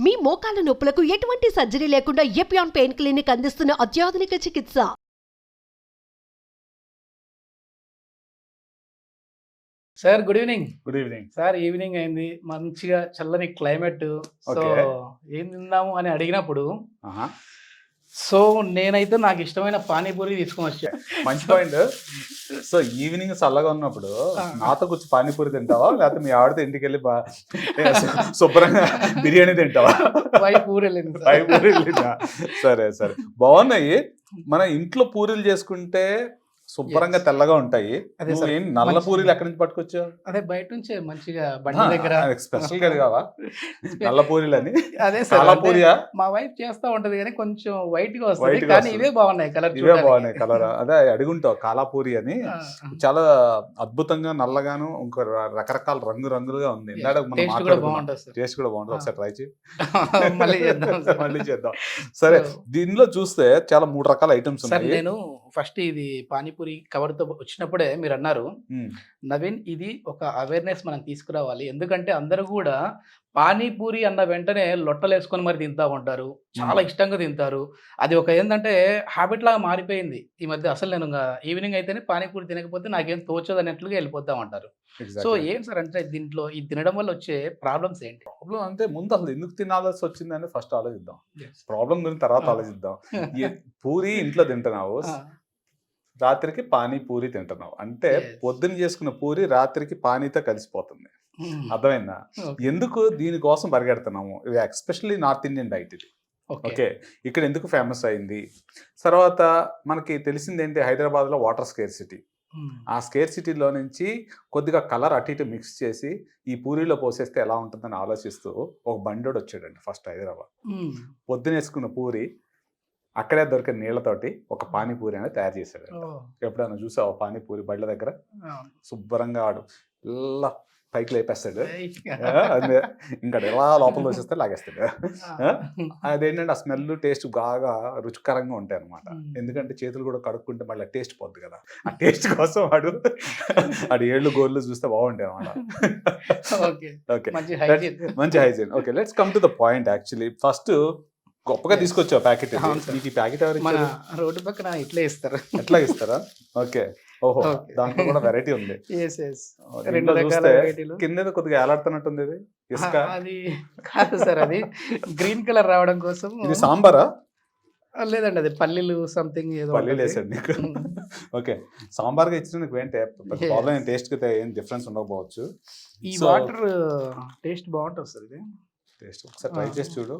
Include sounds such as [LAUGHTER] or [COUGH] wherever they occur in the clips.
మీ మోకాల నొప్పులకు ఎటువంటి సర్జరీ లేకుండా ఎపియాన్ పెయిన్ క్లినిక్ అందిస్తున్న అత్యాధునిక చికిత్స. Sir good evening. Good evening. Sir evening అయింది. మంచిగా చల్లని క్లైమేట్. So Okay. ఏం తిందాము అని అడిగినప్పుడు ఆహా. సో నేనైతే నాకు ఇష్టమైన పానీపూరి తీసుకొని వచ్చా. మంచి పాయింట్. సో ఈవినింగ్ చల్లగా ఉన్నప్పుడు. నాతో కూర్చొని పానీపూరి తింటావా? లేకపోతే మీ ఆవిడతో ఇంటికి వెళ్ళి శుభ్రంగా బిర్యానీ తింటావా. సరే సరే. బాగున్నాయి. మన ఇంట్లో పూరీలు చేసుకుంటే శుభ్రంగా. తెల్లగా ఉంటాయి. అదే. ఏం నల్ల పూరీలు ఎక్కడి నుంచి పట్టుకొచ్చావు? అదే బయట నుంచే మంచిగా బండి దగ్గర. స్పెషల్ కావా? [LAUGHS] నల్ల పూరీలు అని అదే పూరియా మా వైఫ్ చేస్తా ఉంటది కానీ కొంచెం వైట్గా వస్తుంది కానీ. ఇవే బాగున్నాయి కలర్ ఇవే బాగున్నాయి కలర్ [LAUGHS] అదే అడుగుంటావు కాలాపూరి అని. చాలా అద్భుతంగా నల్లగాను ఇంకో రకరకాల రంగు రంగులుగా ఉంది టేస్ట్ కూడా బాగుంటుంది. ఒకసారి ట్రై చేయి. [LAUGHS] మళ్ళీ చేద్దాం సార్. మళ్ళీ చేద్దాం. సరే So, దీనిలో చూస్తే చాలా మూడు రకాల ఐటమ్స్ ఉన్నాయి. నేను ఫస్ట్ ఇది పానీపూరి కవర్తో వచ్చినప్పుడే మీరు అన్నారు నవీన్ ఇది ఒక అవేర్నెస్ మనం తీసుకురావాలి. ఎందుకంటే అందరూ కూడా పానీపూరి అన్న వెంటనే లొట్టలు వేసుకొని మరి తింటా ఉంటారు. చాలా. ఇష్టంగా తింటారు. అది ఒక ఏంటంటే హ్యాబిట్ లాగా మారిపోయింది ఈ మధ్య. అసలు నేను ఈవినింగ్ అయితేనే పానీపూరి తినకపోతే నాకేం తోచదు అన్నట్లుగా వెళ్ళిపోతా ఉంటారు. సో. ఏం సార్ అంటే దీంట్లో ఇది తినడం వల్ల వచ్చే ప్రాబ్లమ్స్ ఏంటి? ప్రాబ్లం అంటే ముందు అసలు ఎందుకు తినాల్సి వచ్చిందని ఫస్ట్ ఆలోచిద్దాం. ప్రాబ్లం గురించి తర్వాత. ఆలోచిద్దాం. పూరి ఇంట్లో తింటున్నావు. రాత్రికి పానీ పూరి తింటున్నావు అంటే Yes. పొద్దున్న చేసుకున్న పూరి రాత్రికి పానీతో కలిసిపోతుంది మ్మ్. అర్థమైందా. ఎందుకు దీనికోసం పరిగెడుతున్నాము ఇది ఎస్పెషల్లీ నార్త్ ఇండియన్ డైట్ ఇది. ఓకే ఇక్కడ ఎందుకు ఫేమస్ అయింది తర్వాత మనకి తెలిసింది ఏంటి హైదరాబాద్లో వాటర్ స్కేర్ సిటీ మ్మ్. ఆ స్కేర్ సిటీలో నుంచి కొద్దిగా కలర్ అటు ఇటు మిక్స్ చేసి ఈ పూరీలో పోసేస్తే ఎలా ఉంటుందని ఆలోచిస్తూ ఒక బండోడు వచ్చాడండి ఫస్ట్ హైదరాబాద్ మ్మ్. పొద్దున వేసుకున్న పూరి అక్కడే దొరికిన నీళ్ళతోటి ఒక పానీపూరి అనేది తయారు చేశాడు ఎప్పుడైనా చూసావు పానీపూరి బండ్ల దగ్గర. శుభ్రంగా ఆడు. ఇలా పైకి లేపేస్తాడు. ఇంకా ఎలా లోపల వచ్చేస్తే లాగేస్తాడు. అదేంటంటే ఆ స్మెల్ టేస్ట్ బాగా రుచికరంగా ఉంటాయి అనమాట. ఎందుకంటే చేతులు కూడా కడుక్కుంటే మళ్ళీ టేస్ట్ పోద్ది కదా. ఆ టేస్ట్ కోసం వాడు ఆడు ఏళ్ళు గోళ్ళు చూస్తే బాగుంటాయి అనమాట ఓకే. ఓకే. మంచి హైజీన్. మంచి hygiene. Okay let's come to the point actually first గొప్పగా. తీసుకొచ్చావు ప్యాకెట్. మీకు ఈ ప్యాకెట్ ఎవరు మన రోడ్డు పక్కన ఇట్లే ఇస్తారు. ఎట్లా ఇస్తారా? ఓకే. ఓహో. దాంట్లో కూడా వెరైటీ ఉంది. రెండు చూస్తే కింద కొద్దిగా ఏలాడుతున్నట్టుంది ఇది? ఇసుక? అది కాదు సార్ అది గ్రీన్ కలర్ రావడం కోసం. ఇది సాంబారా? లేదండి అది పల్లీలు సంథింగ్ ఏదో పల్లీలు. వేసాడు నీకు. ఓకే. సాంబార్గా ఇచ్చిన నీకు ఏంటి. ప్రాబ్లం ఏం? టేస్ట్కి ఏం డిఫరెన్స్ ఉండకపోవచ్చు. ఈ వాటర్ టేస్ట్ బాగుంటుంది సార్ ఇది. టేస్ట్. ఒకసారి ట్రై చేసి చూడు.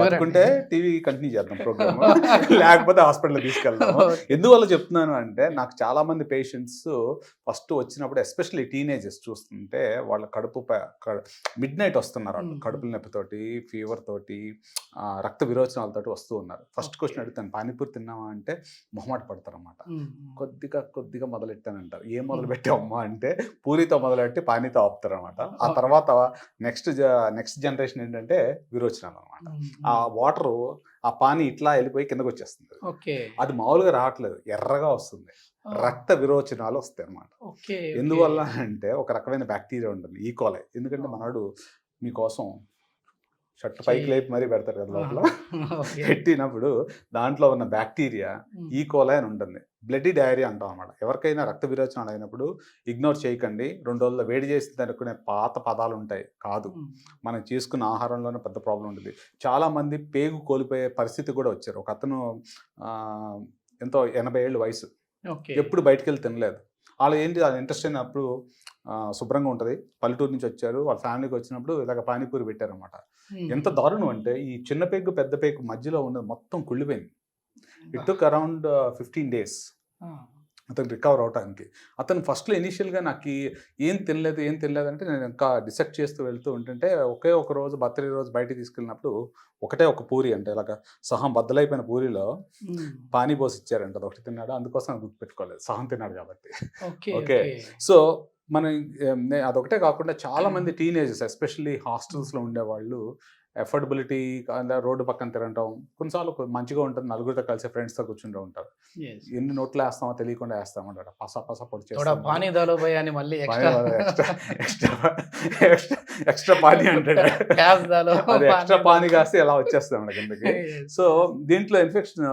పట్టుకుంటే అండి. టీవీ కంటిన్యూ చేద్దాం ప్రోగ్రామ్. [LAUGHS] లేకపోతే హాస్పిటల్ తీసుకెళ్దాం. [LAUGHS] ఎందువల్ల చెప్తున్నాను అంటే నాకు చాలా మంది పేషెంట్స్ ఫస్ట్ వచ్చినప్పుడు ఎస్పెషల్లీ టీనేజర్స్ చూస్తుంటే వాళ్ళ కడుపు మిడ్ నైట్ వస్తున్నారు వాళ్ళు. Mm. కడుపుల నొప్పితోటి ఫీవర్ తోటి రక్త విరోచనాలతోటి వస్తూ ఉన్నారు. ఫస్ట్. క్వశ్చన్ అడుగుతాను పానీపూరి తిన్నావా? అంటే మొహమాట పడతారు అనమాట మ్మ్. కొద్దిగా కొద్దిగా మొదలెట్టానంటారు ఏం మొదలు పెట్టావమ్మా అంటే పూరితో మొదలెట్టి పానీతో ఆపుతారు అనమాట ఆ తర్వాత నెక్స్ట్ నెక్స్ట్ జనరేషన్ ఏంటంటే విరోచనాలు అనమాట. ఆ వాటర్ ఆ పానీ ఇట్లా వెళ్ళిపోయి కిందకు వచ్చేస్తుంది. అది మామూలుగా రావట్లేదు. ఎర్రగా వస్తుంది. రక్త విరోచనాలు వస్తాయి అనమాట ఎందువల్ల అంటే ఒక రకమైన బ్యాక్టీరియా ఉంటుంది. ఈ కోలే. ఎందుకంటే మనవాడు మీకోసం షర్ట్ పైకి. లేపి మరీ పెడతారు కదా లోపల. పెట్టినప్పుడు దాంట్లో ఉన్న బ్యాక్టీరియా ఈ కోలే అని ఉంటుంది. బ్లడీ డైరియా అంటాం అనమాట ఎవరికైనా రక్త విరోచనాలు అయినప్పుడు ఇగ్నోర్ చేయకండి. రెండు రోజుల్లో వేడి చేసి అనుకునే పాత పదాలు ఉంటాయి. కాదు. మనం చేసుకున్న ఆహారంలోనే పెద్ద ప్రాబ్లం ఉంటుంది. చాలా మంది పేగు కోల్పోయే పరిస్థితి కూడా వచ్చారు. ఒక అతను ఎంతో ఎనభై ఏళ్ళు వయసు. ఎప్పుడు బయటికి వెళ్ళి తినలేదు. వాళ్ళు ఏంటి అది ఇంట్రెస్ట్ అయినప్పుడు శుభ్రంగా ఉంటుంది పల్లెటూరు నుంచి వచ్చారు వాళ్ళ ఫ్యామిలీకి వచ్చినప్పుడు ఇలాగ పానీపూరి పెట్టారనమాట. ఎంత దారుణం అంటే ఈ చిన్న పేగు పెద్ద పేగు మధ్యలో ఉన్నది మొత్తం కుళ్ళిపోయింది it took around fifteen days. అతను రికవర్ అవడానికి అతను ఫస్ట్లో ఇనీషియల్గా నాకు ఏం తినలేదు ఏం తినలేదు అంటే నేను ఇంకా డిసెక్ట్ చేస్తూ వెళ్తూ ఉంటుంటే ఒకే ఒక రోజు బర్త్డే రోజు బయటికి తీసుకెళ్ళినప్పుడు ఒకటే ఒక పూరి అంటే ఇలాగ సహం బద్దలైపోయిన పూరిలో. పానీ పోసి ఇచ్చారంట. ఒకటి తిన్నాడు. అందుకోసం అది గుర్తుపెట్టుకోలేదు. సహం తిన్నాడు కాబట్టి. ఓకే సో మనం అదొకటే కాకుండా చాలా మంది టీనేజర్స్ ఎస్పెషల్లీ హాస్టల్స్లో ఉండేవాళ్ళు ఎఫర్డబిలిటీ రోడ్డు పక్కన తిరగటం కొన్నిసార్లు మంచిగా ఉంటుంది నలుగురితో కలిసి ఫ్రెండ్స్తో కూర్చుంటూ ఉంటారు. ఎన్ని నోట్లు వేస్తామో తెలియకుండా వేస్తామంటారు పస పస పొడి మళ్ళీ ఎక్స్ట్రా పానీ అంటాడు. అది ఎక్స్ట్రా పానీ కాస్తే ఎలా వచ్చేస్తాం కిందకి. సో దీంట్లో infection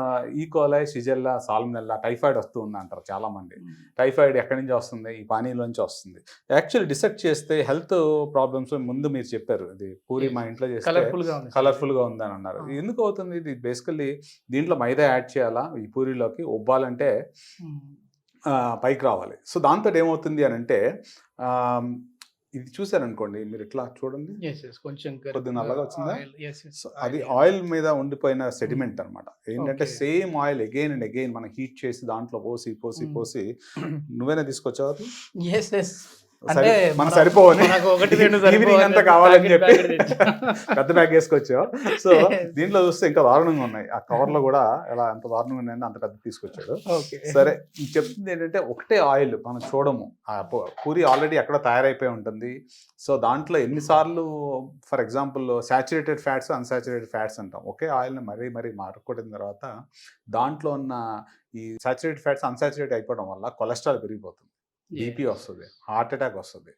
E coli shigella salmonella typhoid వస్తూ ఉంది అంటారు చాలా మంది టైఫాయిడ్ ఎక్కడి నుంచి వస్తుంది? ఈ పానీలోంచి వస్తుంది. యాక్చువల్లీ డిసెక్ట్ చేస్తే హెల్త్ ప్రాబ్లమ్స్ ముందు మీరు చెప్పారు. ఇది పూరి మా ఇంట్లో చేస్తే కలర్ఫుల్గా ఉందని అన్నారు. ఎందుకు అవుతుంది? ఇది బేసికల్లీ దీంట్లో మైదా యాడ్ చేయాలా? ఈ పూరిలోకి ఉబ్బాలంటే ఆ, పైకి రావాలి. సో దాంతో ఏమవుతుంది అని అంటే ఇది చూసారనుకోండి మీరు ఇట్లా చూడండి? కొంచెం కొద్దిగా నల్లగా వచ్చిందా? అది. ఆయిల్. మీద ఉండిపోయిన సెడిమెంట్ అన్నమాట. ఏంటంటే Okay. Same oil again and again మనం హీట్ చేసి దాంట్లో పోసి పోసి Mm. పోసి నువ్వేనా తీసుకొచ్చావు మన సరిపోవని ఈవినింగ్ అంతా కావాలని చెప్పి. [LAUGHS] పెద్ద బ్యాగ్ వేసుకొచ్చావు. సో. దీంట్లో చూస్తే ఇంకా దారుణంగా ఉన్నాయి. ఆ కవర్లో కూడా ఎలా ఎంత దారుణంగా ఉన్నాయని అంత పెద్ద తీసుకొచ్చాడు. సరే చెప్తుంది ఏంటంటే ఒకటే ఆయిల్ మనం చూడము. ఆ పూరి ఆల్రెడీ ఎక్కడ తయారైపోయి ఉంటుంది. సో దాంట్లో ఎన్నిసార్లు for example saturated fats unsaturated fats అంటాం. ఒకే ఆయిల్ని మరీ మరీ మారుకొట్టిన తర్వాత దాంట్లో ఉన్న ఈ సాచురేటెడ్ ఫ్యాట్స్ అన్సాచురేట్ అయిపోవడం వల్ల కొలెస్ట్రాల్ పెరిగిపోతుంది. బీపీ వస్తుంది హార్ట్ అటాక్ వస్తుంది.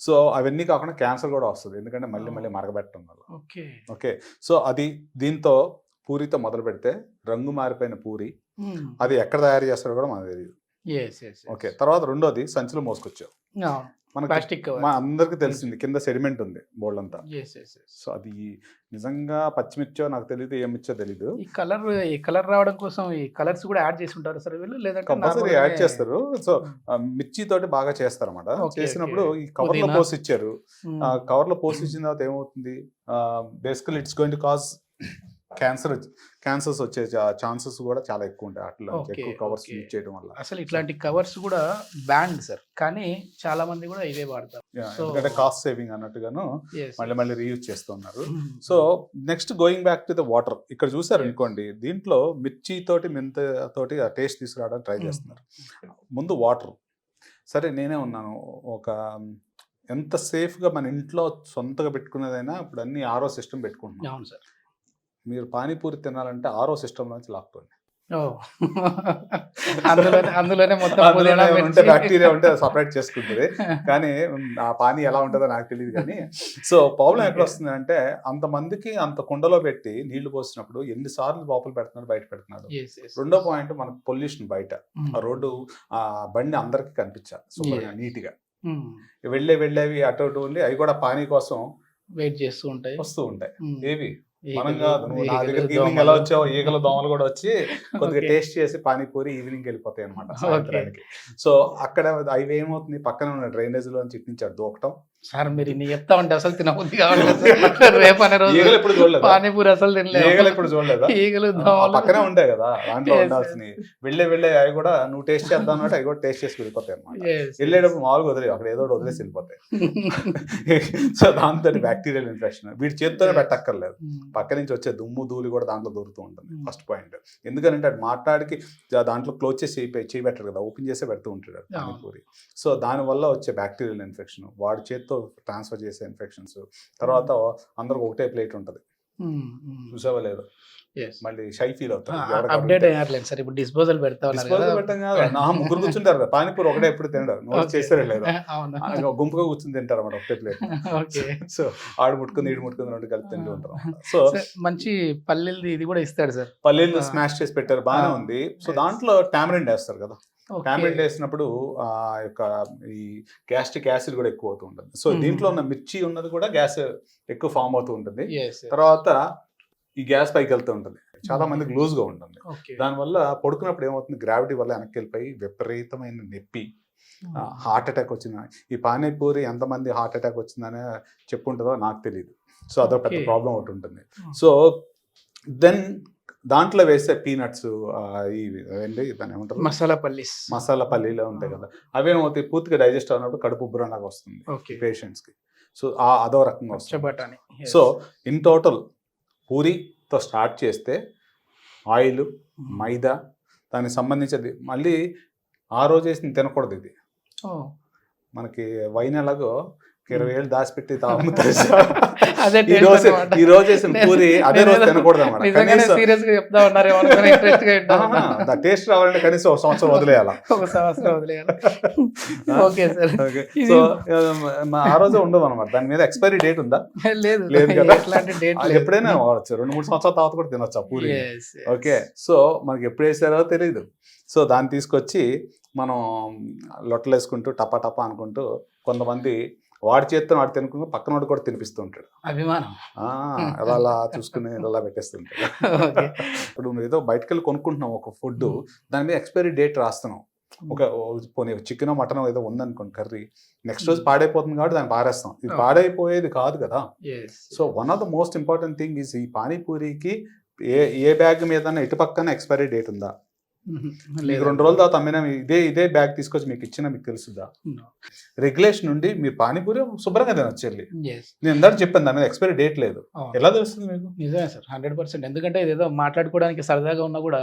సో అవన్నీ కాకుండా క్యాన్సర్ కూడా వస్తుంది. ఎందుకంటే మళ్ళీ మళ్ళీ మరగబెట్టడం వల్ల. ఓకే. ఓకే. సో అది దీంతో పూరితో మొదలు పెడితే రంగు మారిపోయిన పూరి అది ఎక్కడ తయారు చేస్తారో కూడా మనకు తెలియదు ఓకే. తర్వాత రెండోది సంచిలో మోసుకొచ్చావు. మనకి ప్లాస్టిక్ మా అందరికి తెలిసింది. కింద సెడిమెంట్ ఉంది బోల్డ్ అంతా. సో అది నిజంగా పచ్చిమిర్చో నాకు తెలియదు ఏమిచ్చో తెలీదు. ఈ కలర్ ఈ కలర్ రావడం కోసం ఈ కలర్స్ కూడా యాడ్ చేసి ఉంటారు సార్ వీళ్ళు? లేదంటే కంపల్సరీ యాడ్ చేస్తారు. సో మిర్చి తోటి బాగా చేస్తారు Okay, చేసినప్పుడు. ఈ కవర్లో. పోసి ఇచ్చారు Hmm. ఆ కవర్లో పోసి ఇచ్చిన తర్వాత ఏమవుతుంది basically it's going to cause cancer cancers వచ్చే ఛాన్సెస్ కూడా చాలా ఎక్కువ ఉంటాయి. అట్లా ఎక్కువ కవర్స్. యూజ్ చేయడం వల్ల. అసలు ఇట్లాంటి కవర్స్ కూడా బ్యాండ్ సార్ కానీ చాలా మంది కూడా ఇవే వాడతారు. ఎందుకంటే కాస్ట్ సేవింగ్ అన్నట్టుగాను మళ్ళీ. మళ్ళీ రీయూజ్ చేస్తున్నారు. Hmm. So next going back to the water ఇక్కడ చూసారు అనుకోండి దీంట్లో మిర్చి తోటి మెంత తోటి టేస్ట్ తీసుకురావడానికి ట్రై Hmm. చేస్తున్నారు. ముందు వాటర్ సరే నేనే ఉన్నాను. ఒక ఎంత సేఫ్గా మన ఇంట్లో సొంతగా పెట్టుకునేదైనా ఇప్పుడు అన్ని ఆరో సిస్టమ్ పెట్టుకుంటున్నాం. అవును సార్ మీరు పానీపూరి తినాలంటే ఆరో సిస్టమ్ నుంచి లాక్కోండి అందులోనే అందులోనే మొత్తం ఉంటే. బ్యాక్టీరియా ఉంటే సపరేట్ చేసుకుంటుంది [LAUGHS] కానీ ఆ పానీ ఎలా ఉంటుందో నాకు తెలియదు కానీ సో ప్రాబ్లం ఎక్కడ వస్తుంది అంటే అంతమందికి అంత కుండలో పెట్టి నీళ్ళు పోసినప్పుడు ఎన్నిసార్లు లోపల పెడుతున్నాడు బయట పెడుతున్నాడు. రెండో పాయింట్ మనకు పొల్యూషన్ బయట Hmm. ఆ రోడ్డు ఆ బండి అందరికి కనిపించాలి Yeah. నీట్గా Hmm. వెళ్ళే వెళ్ళేవి అటు ఇటు ఉండి అవి కూడా పానీ కోసం వెయిట్ చేస్తూ ఉంటాయి వస్తూ ఉంటాయి Hmm. ఏవి మనం కాదు నువ్వు నా దగ్గరికి ఈవినింగ్ దోమలు. ఎలా వచ్చావు ఈగలు దోమలు కూడా వచ్చి కొద్దిగా. టేస్ట్ చేసి పానీపూరి ఈవినింగ్ వెళ్ళిపోతాయి అనమాట సో అక్కడ అవి ఏమవుతుంది పక్కన ఉన్న డ్రైనేజ్లో అటు దూకటం సార్ మీరు ఇన్ని చెప్తా ఉంటే అసలు తినబుద్ధి కావట్లేదు రేపు అనే రోజు ఎప్పుడు చూడలేదు? పానీపూరి అసలు తినలేదు ఎప్పుడు చూడలేదా? ఈగలు పక్కనే ఉంటాయి కదా దాంట్లో ఉండాల్సినవి. వెళ్ళే వెళ్ళే అవి కూడా నువ్వు టేస్ట్ చేద్దాం అంటే అవి కూడా టేస్ట్ చేసి వెళ్ళిపోతాయి అనమాట. వెళ్ళేటప్పుడు మామూలుగా వదిలేవు అక్కడ ఏదో వదిలేసి వెళ్ళిపోతాయి. [LAUGHS] సో దాంతో బ్యాక్టీరియల్ ఇన్ఫెక్షన్ వీటి చేతితోనే పెట్టక్కర్లేదు. Hmm. పక్క నుంచి వచ్చే దుమ్ము ధూళి కూడా దాంట్లో దొరుకుతూ ఉంటుంది. ఫస్ట్ పాయింట్ ఎందుకంటే అది మాట్లాడికి దాంట్లో క్లోజ్ చేసి చేయి పెట్టరు కదా ఓపెన్ చేసే పెడుతూ ఉంటాడు. పానీపూరి. సో దానివల్ల వచ్చే బ్యాక్టీరియల్ ఇన్ఫెక్షన్ వాడి చేతితో ట్రాన్స్ఫర్ చేసే ఇన్ఫెక్షన్స్. తర్వాత అందరికి ఒకటే ప్లేట్ ఉంటుంది. Hmm, hmm. చూసావా లేదు. మళ్ళీ షై ఫీల్ అవుతారు. అప్డేట్. అయ్యారులేదు సార్. ఇప్పుడు డిస్పోజల్ పెడతా Disposal కదా పెట్టం కాదు. నా ముగ్గురు కూర్చుంటారు కదా. పానీపూరి ఒకటే ఎప్పుడు తినడు. నోట్. చేస్తారే లేదు. [LAUGHS] గుంపుగా కూర్చుని తింటారు అన్నమాట ఒకటే ప్లేట్. సో ఆడు ముట్టుకుంది ఈడు ముట్టుకుంది రెండు కలిపి తింటూ ఉంటారు [LAUGHS] సో మంచి పల్లెలది ఇది కూడా ఇస్తాడు సార్. పల్లీలు. స్మాష్ చేసి పెట్టారు. బాగానే. ఉంది. సో. దాంట్లో టామరిన్ వేస్తారు కదా. టామరిన్ వేసినప్పుడు ఆ యొక్క ఈ గ్యాస్ట్రిక్ యాసిడ్ కూడా ఎక్కువ అవుతూ ఉంటుంది సో. దీంట్లో ఉన్న మిర్చి ఉన్నది కూడా గ్యాస్ ఎక్కువ ఫామ్ అవుతూ ఉంటుంది. తర్వాత ఈ గ్యాస్ పైకి వెళ్తూ ఉంటుంది చాలా మందికి లూజ్గా ఉంటుంది. దానివల్ల పడుకున్నప్పుడు ఏమవుతుంది గ్రావిటీ వల్ల వెనక్కి వెళ్ళిపోయి విపరీతమైన నొప్పి. హార్ట్ అటాక్ వచ్చిన ఈ పానీపూరి ఎంతమంది హార్ట్ అటాక్ వచ్చిందనే చెప్పుంటుందో నాకు తెలియదు సో అదొక పెద్ద. ప్రాబ్లం ఒకటి ఉంటుంది. సో దెన్ దాంట్లో వేసే పీనట్స్ ఇవి ఏంటి దాన్ని ఏమంటారు? మసాలా పల్లీస్. మసాలా పల్లీలో ఉంటాయి కదా. అవేమవుతాయి పూర్తిగా డైజెస్ట్ అవునప్పుడు కడుపు ఉబ్బరం లాగా వస్తుంది ఓకే. పేషెంట్స్కి సో ఆ అదో రకంగా వస్తుంది. సో ఇన్ టోటల్ పూరితో స్టార్ట్ చేస్తే ఆయిల్ మైదా దానికి సంబంధించింది మళ్ళీ ఆ రోజు వేసింది తినకూడదు ఇది. మనకి వైన్ ఎలాగో ఇరవై ఏళ్ళు దాచిపెట్టి అమ్ముతారు [LAUGHS] ఈ రోజు అన్నమాట. ఈ రోజు వేసిన పూరి అదే రోజు తినకూడదు వింటాను. టేస్ట్ రావాలంటే కనీసం ఒక సంవత్సరం వదిలేయాల? [LAUGHS] ఒక సంవత్సరం వదిలేయాలి. Okay sir. ఓకే. ఇది- సో ఆ రోజే ఉండదు అనమాట దాని మీద ఎక్స్పైరీ డేట్ ఉందా? లేదు. లేదు కదా? ఎప్పుడైనా వాడచ్చు రెండు మూడు సంవత్సరాల తర్వాత కూడా తినొచ్చు ఆ పూరి. ఓకే. సో మనకి ఎప్పుడు వేసారో తెలియదు సో దాన్ని తీసుకొచ్చి మనం లొట్టలు వేసుకుంటూ టపా టపా అనుకుంటూ కొంతమంది వాడి చేత్తో వాడు తినుకుంటూ పక్కన వాడు కూడా తినిపిస్తూ ఉంటాడు. అభిమానం. ఆ, అలా అలా చూసుకుని ఇలా పెట్టేస్తుంటాడు ఇప్పుడు నువ్వు ఏదో బయటకు వెళ్ళి కొనుక్కుంటున్నావు ఒక ఫుడ్ దాని మీద ఎక్స్పైరీ డేట్ రాస్తున్నావు. ఒక పోనీ చికెన్ మటన్ ఏదో ఉందనుకోండి కర్రీ నెక్స్ట్ రోజు పాడైపోతుంది కాబట్టి దాన్ని పారేస్తాం ఇది. పాడైపోయేది కాదు కదా. So one of the most important thing is ఈ పానీపూరికి ఏ ఏ బ్యాగ్ మీద ఇటు పక్కన ఎక్స్పైరీ డేట్ ఉందా? మీకు రెండు రోజుల తర్వాత అమ్మినా మీ- ఇదే ఇదే బ్యాగ్ తీసుకొచ్చి మీకు ఇచ్చిన మీకు తెలుసుదా రెగ్యులేషన్ నుండి మీరు పానీపూరి శుభ్రంగా తినొచ్చు వెళ్ళి నేను ఇందాక చెప్పాను దాని మీద ఎక్స్పైరీ డేట్ లేదు. ఎలా తెలుస్తుంది మీకు? నిజమే సార్ హండ్రెడ్ పర్సెంట్ ఎందుకంటే ఇదేదో మాట్లాడుకోవడానికి సరదాగా ఉన్నా కూడా.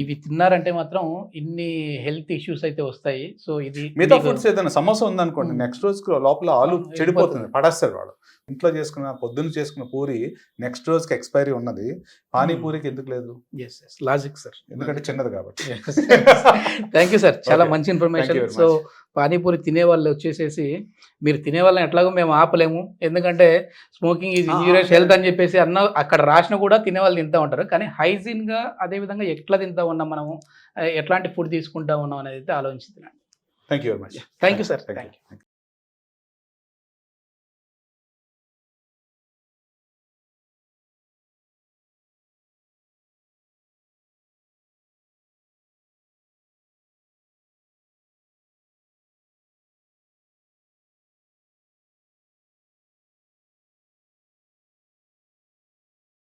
ఇవి తిన్నారంటే మాత్రం ఇన్ని హెల్త్ ఇష్యూస్ అయితే వస్తాయి. సో ఇది మిగతా ఫుడ్స్ ఏదైనా సమోసా ఉందనుకోండి. నెక్స్ట్ రోజు లోపల ఆలు చెడిపోతుంది. పడేస్తాడు వాడు ఇంట్లో చేసుకున్న పొద్దున్న చేసుకున్న పూరి నెక్స్ట్ రోజుకి ఎక్స్పైరీ ఉన్నది. పానీపూరికి ఎందుకు లేదు? ఎస్ ఎస్ లాజిక్ సార్ ఎందుకంటే చిన్నది కాబట్టి. థ్యాంక్ యూ సార్ చాలా. మంచి ఇన్ఫర్మేషన్ సో పానీపూరి తినే వాళ్ళు వచ్చేసేసి మీరు తినే వాళ్ళని ఎట్లాగో మేము ఆపలేము. ఎందుకంటే స్మోకింగ్ ఈజ్ ఇంజూరియస్. హెల్త్ అని చెప్పేసి అన్న అక్కడ రాసిన కూడా తినే వాళ్ళు తింటా ఉంటారు. కానీ హైజీన్గా అదే విధంగా ఎట్లా తింటా ఉన్నాం మనము? ఎట్లాంటి ఫుడ్ తీసుకుంటా ఉన్నాం అనేది అయితే ఆలోచించి thank you very much Thank you, sir. Thank you